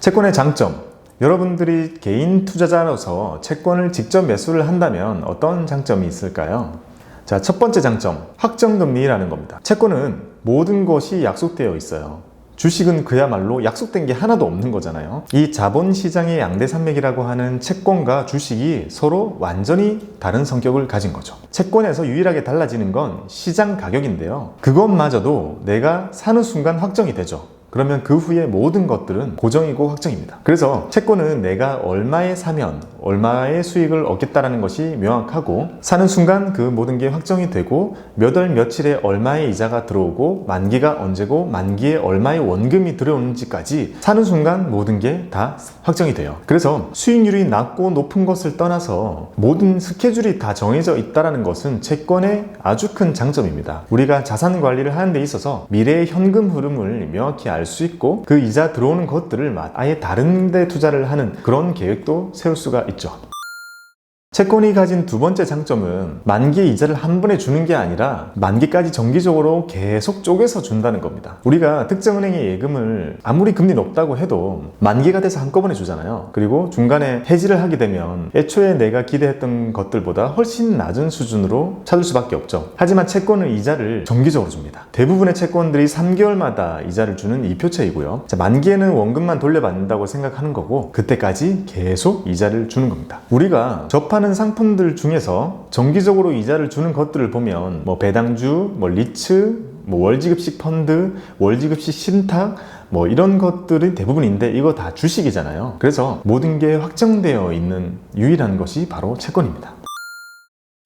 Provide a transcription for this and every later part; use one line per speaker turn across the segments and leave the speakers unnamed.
채권의 장점. 여러분들이 개인 투자자로서 채권을 직접 매수를 한다면 어떤 장점이 있을까요? 자, 첫 번째 장점. 확정금리라는 겁니다. 채권은 모든 것이 약속되어 있어요. 주식은 그야말로 약속된 게 하나도 없는 거잖아요. 이 자본시장의 양대 산맥이라고 하는 채권과 주식이 서로 완전히 다른 성격을 가진 거죠. 채권에서 유일하게 달라지는 건 시장 가격인데요. 그것마저도 내가 사는 순간 확정이 되죠. 그러면 그 후에 모든 것들은 고정이고 확정입니다. 그래서 채권은 내가 얼마에 사면 얼마의 수익을 얻겠다라는 것이 명확하고 사는 순간 그 모든 게 확정이 되고 몇 월 며칠에 얼마의 이자가 들어오고 만기가 언제고 만기에 얼마의 원금이 들어오는지까지 사는 순간 모든 게 다 확정이 돼요. 그래서 수익률이 낮고 높은 것을 떠나서 모든 스케줄이 다 정해져 있다라는 것은 채권의 아주 큰 장점입니다. 우리가 자산 관리를 하는 데 있어서 미래의 현금 흐름을 명확히 알수 있고 그 이자 들어오는 것들을 아예 다른 데 투자를 하는 그런 계획도 세울 수가 있죠. 채권이 가진 두 번째 장점은 만기 이자를 한 번에 주는 게 아니라 만기까지 정기적으로 계속 쪼개서 준다는 겁니다. 우리가 특정 은행의 예금을 아무리 금리 높다고 해도 만기가 돼서 한꺼번에 주잖아요. 그리고 중간에 해지를 하게 되면 애초에 내가 기대했던 것들보다 훨씬 낮은 수준으로 찾을 수밖에 없죠. 하지만 채권은 이자를 정기적으로 줍니다. 대부분의 채권들이 3개월마다 이자를 주는 이표체이고요. 자, 만기에는 원금만 돌려받는다고 생각하는 거고 그때까지 계속 이자를 주는 겁니다. 우리가 접한 하는 상품들 중에서 정기적으로 이자를 주는 것들을 보면 뭐 배당주, 뭐 리츠, 뭐 월지급식 펀드, 월지급식 신탁 뭐 이런 것들이 대부분인데 이거 다 주식이잖아요. 그래서 모든 게 확정되어 있는 유일한 것이 바로 채권입니다.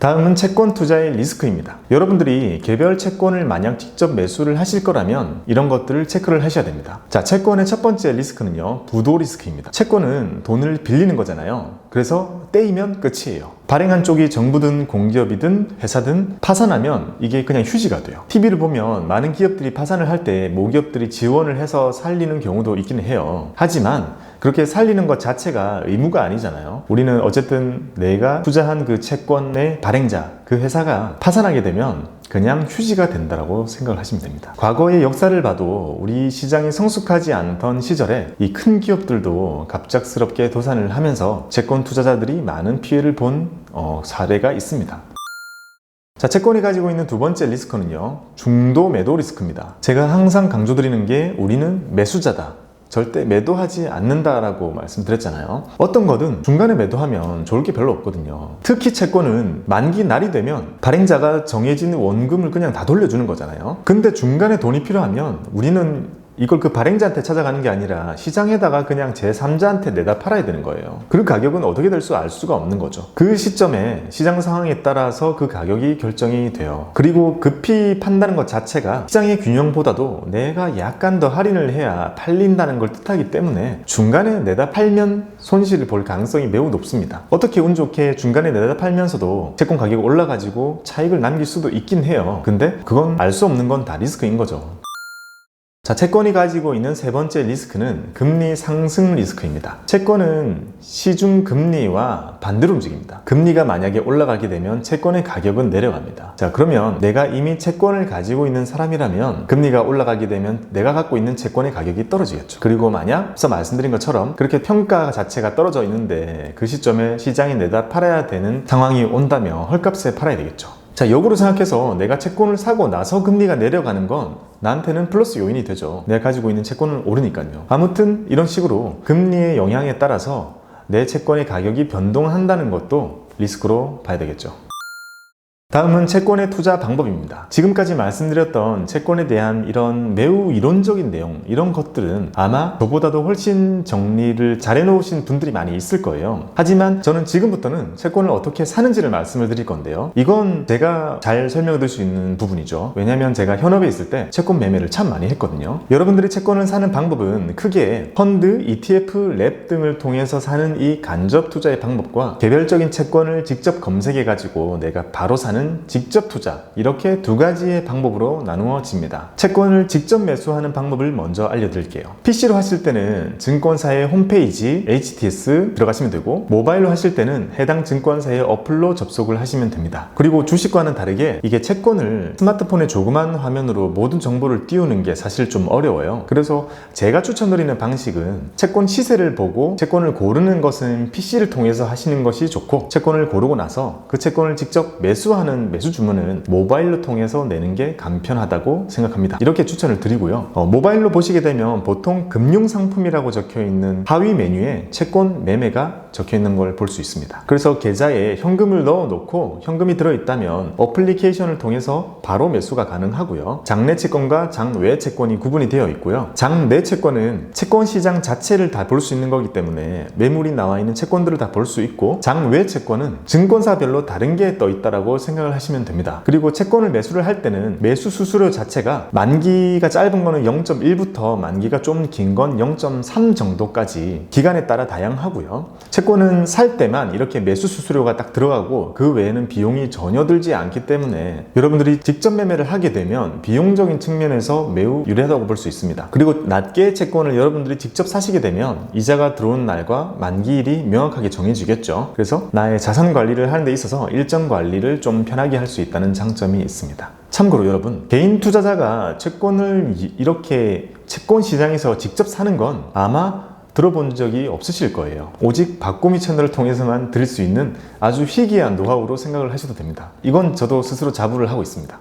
다음은 채권 투자의 리스크입니다. 여러분들이 개별 채권을 만약 직접 매수를 하실 거라면 이런 것들을 체크를 하셔야 됩니다. 자, 채권의 첫 번째 리스크는요, 부도 리스크입니다. 채권은 돈을 빌리는 거잖아요. 그래서 떼이면 끝이에요. 발행한 쪽이 정부든 공기업이든 회사든 파산하면 이게 그냥 휴지가 돼요. TV를 보면 많은 기업들이 파산을 할 때 모기업들이 지원을 해서 살리는 경우도 있기는 해요. 하지만 그렇게 살리는 것 자체가 의무가 아니잖아요. 우리는 어쨌든 내가 투자한 그 채권의 발행자, 그 회사가 파산하게 되면 그냥 휴지가 된다라고 생각을 하시면 됩니다. 과거의 역사를 봐도 우리 시장이 성숙하지 않던 시절에 이 큰 기업들도 갑작스럽게 도산을 하면서 채권 투자자들이 많은 피해를 본 어, 사례가 있습니다. 자, 채권이 가지고 있는 두 번째 리스크는요, 중도 매도 리스크입니다. 제가 항상 강조드리는 게 우리는 매수자다. 절대 매도하지 않는다라고 말씀드렸잖아요. 어떤 거든 중간에 매도하면 좋을 게 별로 없거든요. 특히 채권은 만기 날이 되면 발행자가 정해진 원금을 그냥 다 돌려주는 거잖아요. 근데 중간에 돈이 필요하면 우리는 이걸 그 발행자한테 찾아가는 게 아니라 시장에다가 그냥 제3자한테 내다 팔아야 되는 거예요. 그 가격은 어떻게 될 수 알 수가 없는 거죠. 그 시점에 시장 상황에 따라서 그 가격이 결정이 돼요. 그리고 급히 판다는 것 자체가 시장의 균형보다도 내가 약간 더 할인을 해야 팔린다는 걸 뜻하기 때문에 중간에 내다 팔면 손실을 볼 가능성이 매우 높습니다. 어떻게 운 좋게 중간에 내다 팔면서도 채권 가격이 올라가지고 차익을 남길 수도 있긴 해요. 근데 그건 알 수 없는 건 다 리스크인 거죠. 자, 채권이 가지고 있는 세 번째 리스크는 금리 상승 리스크입니다. 채권은 시중 금리와 반대로 움직입니다. 금리가 만약에 올라가게 되면 채권의 가격은 내려갑니다. 자, 그러면 내가 이미 채권을 가지고 있는 사람이라면 금리가 올라가게 되면 내가 갖고 있는 채권의 가격이 떨어지겠죠. 그리고 만약 앞서 말씀드린 것처럼 그렇게 평가 자체가 떨어져 있는데 그 시점에 시장에 내다 팔아야 되는 상황이 온다면 헐값에 팔아야 되겠죠. 자, 역으로 생각해서 내가 채권을 사고 나서 금리가 내려가는 건 나한테는 플러스 요인이 되죠. 내가 가지고 있는 채권은 오르니까요. 아무튼 이런 식으로 금리의 영향에 따라서 내 채권의 가격이 변동한다는 것도 리스크로 봐야 되겠죠. 다음은 채권의 투자 방법입니다. 지금까지 말씀드렸던 채권에 대한 이런 매우 이론적인 내용, 이런 것들은 아마 저보다도 훨씬 정리를 잘 해놓으신 분들이 많이 있을 거예요. 하지만 저는 지금부터는 채권을 어떻게 사는지를 말씀을 드릴 건데요. 이건 제가 잘 설명해 드릴 수 있는 부분이죠. 왜냐하면 제가 현업에 있을 때 채권 매매를 참 많이 했거든요. 여러분들이 채권을 사는 방법은 크게 펀드, ETF, 랩 등을 통해서 사는 이 간접 투자의 방법과 개별적인 채권을 직접 검색해 가지고 내가 바로 사는 번째는 직접 투자. 이렇게 두 가지의 방법으로 나누어집니다. 채권을 직접 매수하는 방법을 먼저 알려드릴게요. PC로 하실 때는 증권사의 홈페이지 HTS 들어가시면 되고 모바일로 하실 때는 해당 증권사의 어플로 접속을 하시면 됩니다. 그리고 주식과는 다르게 이게 채권을 스마트폰의 조그만 화면으로 모든 정보를 띄우는 게 사실 좀 어려워요. 그래서 제가 추천드리는 방식은 채권 시세를 보고 채권을 고르는 것은 PC를 통해서 하시는 것이 좋고 채권을 고르고 나서 그 채권을 직접 매수 하는 매수 주문은 모바일로 통해서 내는 게 간편하다고 생각합니다. 이렇게 추천을 드리고요. 어, 모바일로 보시게 되면 보통 금융 상품이라고 적혀 있는 하위 메뉴에 채권 매매가 적혀 있는 걸 볼 수 있습니다. 그래서 계좌에 현금을 넣어 놓고 현금이 들어 있다면 어플리케이션을 통해서 바로 매수가 가능하고요. 장내 채권과 장외 채권이 구분이 되어 있고요. 장내 채권은 채권 시장 자체를 다 볼 수 있는 거기 때문에 매물이 나와 있는 채권들을 다 볼 수 있고 장외 채권은 증권사별로 다른 게 떠 있다라고 생각을 하시면 됩니다. 그리고 채권을 매수를 할 때는 매수 수수료 자체가 만기가 짧은 거는 0.1부터 만기가 좀 긴 건 0.3 정도까지 기간에 따라 다양하고요. 채권은 살 때만 이렇게 매수 수수료가 딱 들어가고 그 외에는 비용이 전혀 들지 않기 때문에 여러분들이 직접 매매를 하게 되면 비용적인 측면에서 매우 유리하다고 볼 수 있습니다. 그리고 낮게 채권을 여러분들이 직접 사시게 되면 이자가 들어오는 날과 만기일이 명확하게 정해지겠죠. 그래서 나의 자산 관리를 하는 데 있어서 일정 관리를 좀 편하게 할 수 있다는 장점이 있습니다. 참고로 여러분, 개인 투자자가 채권을 이- 이렇게 채권 시장에서 직접 사는 건 아마 들어본 적이 없으실 거예요. 오직 박고미 채널을 통해서만 들을 수 있는 아주 희귀한 노하우로 생각을 하셔도 됩니다. 이건 저도 스스로 자부를 하고 있습니다.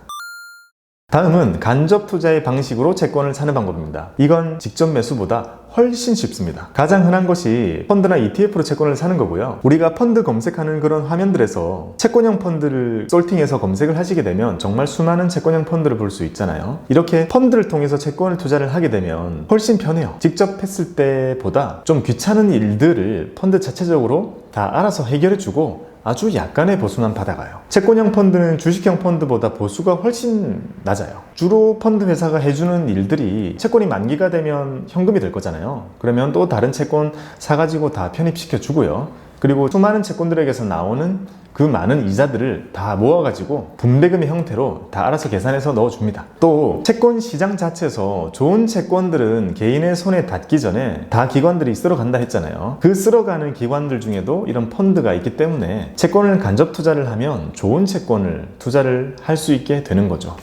다음은 간접 투자의 방식으로 채권을 사는 방법입니다. 이건 직접 매수보다 훨씬 쉽습니다. 가장 흔한 것이 펀드나 ETF로 채권을 사는 거고요. 우리가 펀드 검색하는 그런 화면들에서 채권형 펀드를 솔팅해서 검색을 하시게 되면 정말 수많은 채권형 펀드를 볼 수 있잖아요. 이렇게 펀드를 통해서 채권을 투자를 하게 되면 훨씬 편해요. 직접 했을 때보다 좀 귀찮은 일들을 펀드 자체적으로 다 알아서 해결해주고 아주 약간의 보수만 받아가요. 채권형 펀드는 주식형 펀드보다 보수가 훨씬 낮아요. 주로 펀드 회사가 해주는 일들이 채권이 만기가 되면 현금이 될 거잖아요. 그러면 또 다른 채권 사가지고 다 편입시켜 주고요. 그리고 수많은 채권들에게서 나오는 그 많은 이자들을 다 모아가지고 분배금의 형태로 다 알아서 계산해서 넣어줍니다. 또 채권 시장 자체에서 좋은 채권들은 개인의 손에 닿기 전에 다 기관들이 쓸어간다 했잖아요. 그 쓸어가는 기관들 중에도 이런 펀드가 있기 때문에 채권을 간접 투자를 하면 좋은 채권을 투자를 할 수 있게 되는 거죠.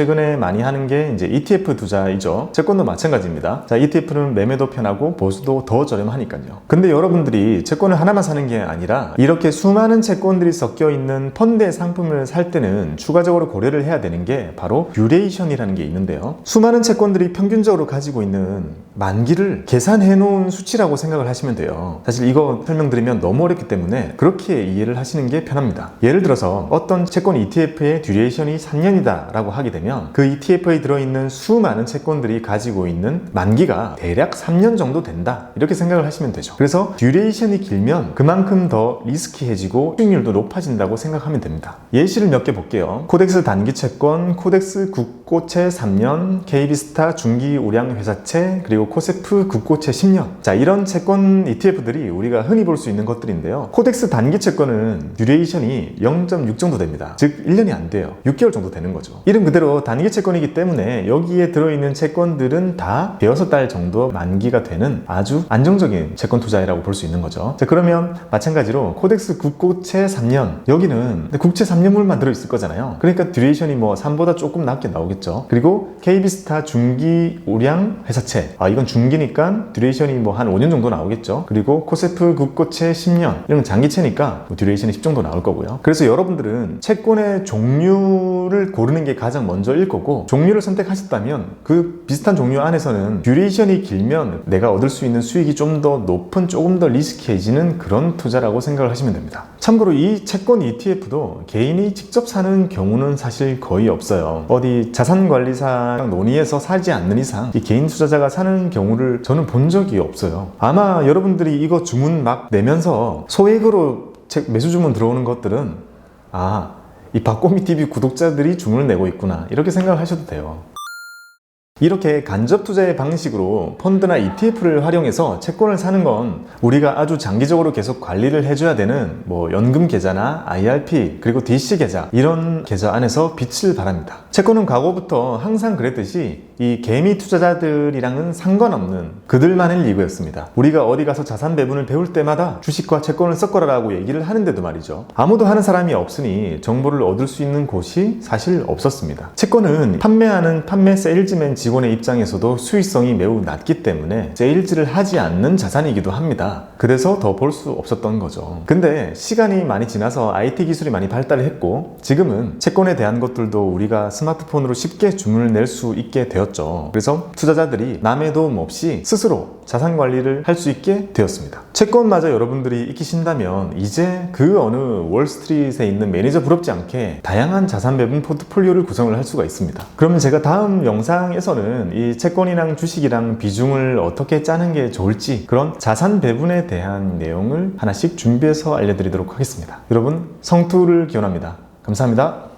최근에 많이 하는 게 이제 ETF 투자이죠. 채권도 마찬가지입니다. 자, ETF는 매매도 편하고 보수도 더 저렴하니까요. 근데 여러분들이 채권을 하나만 사는 게 아니라 이렇게 수많은 채권들이 섞여 있는 펀드의 상품을 살 때는 추가적으로 고려를 해야 되는 게 바로 듀레이션이라는 게 있는데요. 수많은 채권들이 평균적으로 가지고 있는 만기를 계산해 놓은 수치라고 생각을 하시면 돼요. 사실 이거 설명드리면 너무 어렵기 때문에 그렇게 이해를 하시는 게 편합니다. 예를 들어서 어떤 채권 ETF의 듀레이션이 3년이다 라고 하게 되면 그 ETF에 들어있는 수많은 채권들이 가지고 있는 만기가 대략 3년 정도 된다 이렇게 생각을 하시면 되죠. 그래서 듀레이션이 길면 그만큼 더 리스키해지고 수익률도 높아진다고 생각하면 됩니다. 예시를 몇 개 볼게요. 코덱스 단기 채권, 코덱스 국고채 3년, KB스타 중기 우량 회사채, 그리고 코세프 국고채 10년. 자, 이런 채권 ETF들이 우리가 흔히 볼 수 있는 것들인데요. 코덱스 단기 채권은 듀레이션이 0.6 정도 됩니다. 즉 1년이 안 돼요. 6개월 정도 되는 거죠. 이름 그대로 단기 채권이기 때문에 여기에 들어있는 채권들은 다 대여섯 달 정도 만기가 되는 아주 안정적인 채권 투자라고 볼 수 있는 거죠. 자, 그러면 마찬가지로 코덱스 국고채 3년 여기는 국채 3년물만 들어있을 거잖아요. 그러니까 듀레이션이 뭐 3보다 조금 낮게 나오겠죠. 그리고 KB스타 중기 우량 회사채 아 이건 중기니까 듀레이션이 뭐 한 5년 정도 나오겠죠. 그리고 코세프 국고채 10년 이런 장기채니까 뭐 듀레이션이 10 정도 나올 거고요. 그래서 여러분들은 채권의 종류를 고르는 게 가장 먼저 일 거고 종류를 선택하셨다면 그 비슷한 종류 안에서는 듀레이션이 길면 내가 얻을 수 있는 수익이 좀 더 높은 조금 더 리스키해지는 그런 투자라고 생각을 하시면 됩니다. 참고로 이 채권 ETF도 개인이 직접 사는 경우는 사실 거의 없어요. 어디 자산관리사랑 논의해서 사지 않는 이상 이 개인 투자자가 사는 경우를 저는 본 적이 없어요. 아마 여러분들이 이거 주문 막 내면서 소액으로 책 매수 주문 들어오는 것들은 아, 이 박꼬미 TV 구독자들이 주문을 내고 있구나. 이렇게 생각을 하셔도 돼요. 이렇게 간접 투자의 방식으로 펀드나 ETF를 활용해서 채권을 사는 건 우리가 아주 장기적으로 계속 관리를 해줘야 되는 뭐 연금 계좌나 IRP 그리고 DC 계좌 이런 계좌 안에서 빛을 발합니다. 채권은 과거부터 항상 그랬듯이 이 개미 투자자들이랑은 상관없는 그들만의 리그였습니다. 우리가 어디 가서 자산 배분을 배울 때마다 주식과 채권을 섞어라라고 얘기를 하는데도 말이죠. 아무도 하는 사람이 없으니 정보를 얻을 수 있는 곳이 사실 없었습니다. 채권은 판매하는 판매 세일즈맨 직원의 입장에서도 수익성이 매우 낮기 때문에 세일즈를 하지 않는 자산이기도 합니다. 그래서 더 볼 수 없었던 거죠. 근데 시간이 많이 지나서 IT 기술이 많이 발달을 했고 지금은 채권에 대한 것들도 우리가 스마트폰으로 쉽게 주문을 낼 수 있게 되었죠. 그래서 투자자들이 남의 도움 없이 스스로 자산 관리를 할 수 있게 되었습니다. 채권마저 여러분들이 익히신다면 이제 그 어느 월스트리트에 있는 매니저 부럽지 않게 다양한 자산 배분 포트폴리오를 구성을 할 수가 있습니다. 그러면 제가 다음 영상에서는 이 채권이랑 주식이랑 비중을 어떻게 짜는 게 좋을지 그런 자산 배분에 대한 내용을 하나씩 준비해서 알려드리도록 하겠습니다. 여러분 성투를 기원합니다. 감사합니다.